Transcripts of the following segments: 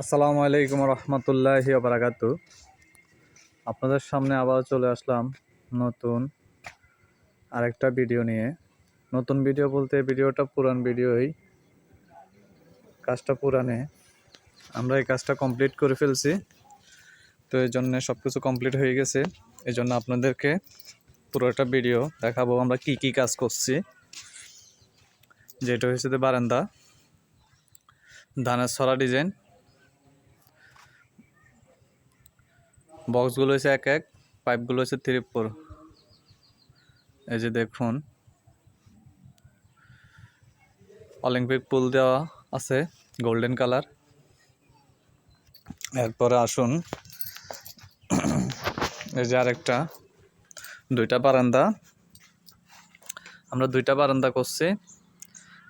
আসসালামু আলাইকুম রহমতুল্লাহি বারাকাত আপনাদের সামনে আবার চলে আসলাম নতুন আরেকটা ভিডিও নিয়ে। নতুন ভিডিও বলতে ভিডিওটা পুরান ভিডিওই। কাজটা পুরানে। আমরা এই কাজটা কমপ্লিট করে ফেলছি। তো এই জন্য সব কিছু কমপ্লিট হয়ে গেছে। এই জন্য আপনাদেরকে পুরোটা ভিডিও দেখাবো আমরা কি কি কাজ করছি। যেটা হচ্ছে যে বারান্দা, ধানের ছড়া ডিজাইন বক্সগুলো হয়েছে এক এক, পাইপগুলো হয়েছে থ্রি ফোর এই যে দেখুন, অলিম্পিক পুল দেওয়া আছে গোল্ডেন কালার এরপরে আসুন, এই যে আরেকটা, দুইটা বারান্দা। আমরা দুইটা বারান্দা করছি,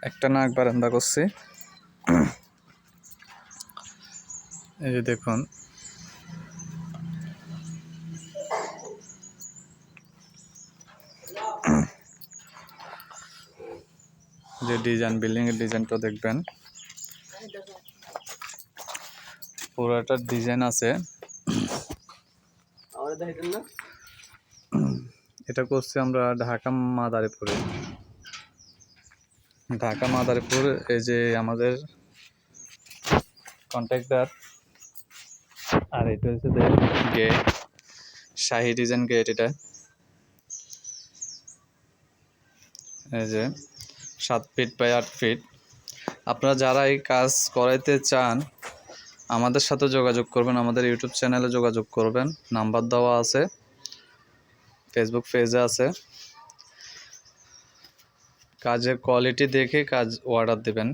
একটা নাক বারান্দা করছি। এই যে দেখুন যে ডিজাইন বিল্ডিং এর ডিজাইনটা দেখবেন। পুরোটা ডিজাইন আছে। এটা করছি আমরা ঢাকা মাদারীপুরে। ঢাকা মাদারীপুর এই যে আমাদের কন্ট্রাক্টর। আর এটা হচ্ছে গেট শাহি ডিজাইন গেট এটা। এই যে সাত ফিট বাই আট ফিট আপনারা যারা এই কাজ করাইতে চান, আমাদের সাথে যোগাযোগ করবেন, আমাদের ইউটিউব চ্যানেলে যোগাযোগ করবেন। নাম্বার দেওয়া আছে ফেসবুক পেজে আছে। কাজের কোয়ালিটি দেখে কাজ অর্ডার দেবেন।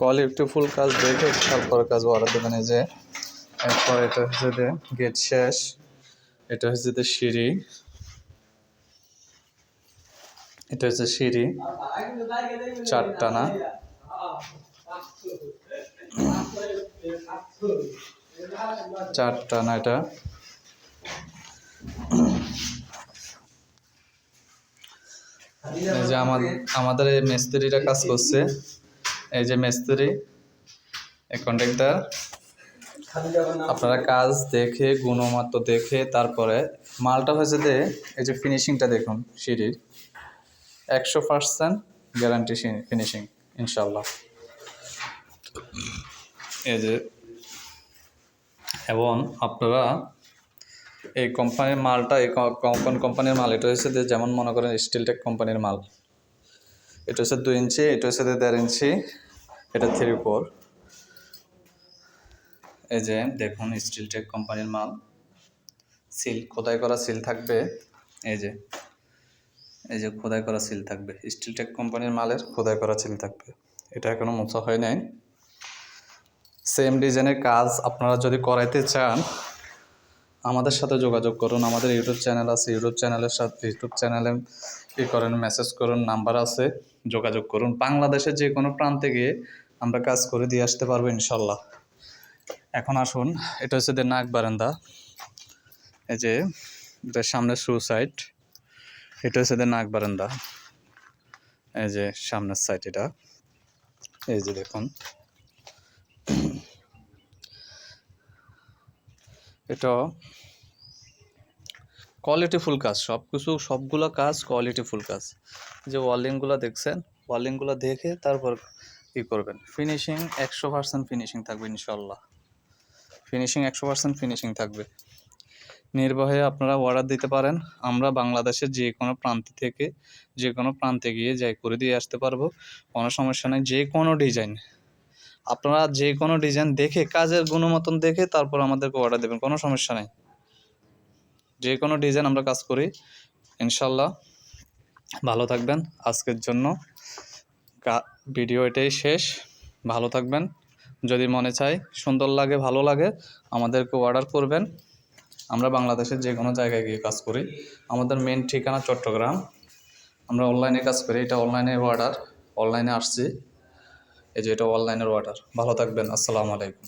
কোয়ালিটিফুল কাজ দেখে, তারপরে কাজ অর্ডার দেবেন। এই যে, এরপর এটা হচ্ছে গেট শেষ, এটা হচ্ছে সিঁড়ি। এটা হচ্ছে সিঁড়ি চারটানা চারটানা এটা। এই যে আমাদের আমাদের এই মিস্ত্রিটা কাজ করছে। এই যে মিস্ত্রি, এই কন্ট্রাক্টর আপনারা কাজ দেখে, গুণমাত্র দেখে, তারপরে মালটা হয়েছে যে, এই যে ফিনিশিংটা দেখুন, সিঁড়ির। একশো পার্সেন্ট গ্যারান্টি ফিনিশিং ইনশাল্লাহ এই যে, এবং আপনারা এই কোম্পানির মালটা, এই কোন কোম্পানির মাল, এটা হচ্ছে যে যেমন মনে করেন স্টিলটেক কোম্পানির মাল। এটা হচ্ছে দুই ইঞ্চি, এটা হচ্ছে দেড় ইঞ্চি, এটা থ্রি ফোর এই যে, দেখুন স্টিলটেক কোম্পানির মাল। সিল খোদাই করা সিল থাকবে? এই যে এই যে খোদাই করা সিল থাকবে স্টিলটেক কোম্পানির মালের খোদাই করা সিল থাকবে। এটা এখনও মোছা হয় নাই। সেম ডিজাইনের কাজ আপনারা যদি করাইতে চান, আমাদের সাথে যোগাযোগ করুন। আমাদের ইউটিউব চ্যানেল আছে ইউটিউব চ্যানেলের সাথে ইউটিউব চ্যানেলে ই করেন মেসেজ করুন নাম্বার আছে, যোগাযোগ করুন। বাংলাদেশের যে কোনো প্রান্তে গিয়ে আমরা কাজ করে দিয়ে আসতে পারব ইনশাল্লাহ। এখন আসুন, এটা হচ্ছে যে নাক বারান্দা এই যে এটার সামনে সুসাইড এটা হচ্ছে নাক বারান্দা। এই যে সামনের সাইড এটা। এই যে দেখুন। এটা কোয়ালিটিফুল কাজ সব কিছু সবগুলো কাজ কোয়ালিটিফুল কাজ। যে ওয়ালিংগুলো দেখছেন ওয়ালিংগুলো দেখে তারপর ই করবেন। ফিনিশিং একশো পার্সেন্ট ফিনিশিং থাকবে ইনশাল্লাহ ফিনিশিং একশো পার্সেন্ট ফিনিশিং থাকবে। নির্বাহে আপনারা অর্ডার দিতে পারেন। আমরা বাংলাদেশের যে কোনো প্রান্ত থেকে, যে কোনো প্রান্তে গিয়ে যাই, করে দিয়ে আসতে পারব। কোনো সমস্যা নেই, যে কোনো ডিজাইন আপনারা যে কোনো ডিজাইন দেখে, কাজের গুণমতন দেখে, তারপর আমাদেরকে অর্ডার দেবেন, কোনো সমস্যা নেই। যে কোনো ডিজাইন আমরা কাজ করি ইনশাল্লাহ ভালো থাকবেন। আজকের জন্য ভিডিও এটাই শেষ। ভালো থাকবেন। যদি মনে চায় সুন্দর লাগে, ভালো লাগে, আমাদেরকে অর্ডার করবেন। আমরা বাংলাদেশের যে কোনো জায়গায় গিয়ে কাজ করি। আমাদের মেন ঠিকানা চট্টগ্রাম। আমরা অনলাইনে কাজ করি। এটা অনলাইনে অর্ডার অনলাইনে আসছি। এই যে এটা অনলাইনের অর্ডার ভালো থাকবেন। আসসালামু আলাইকুম।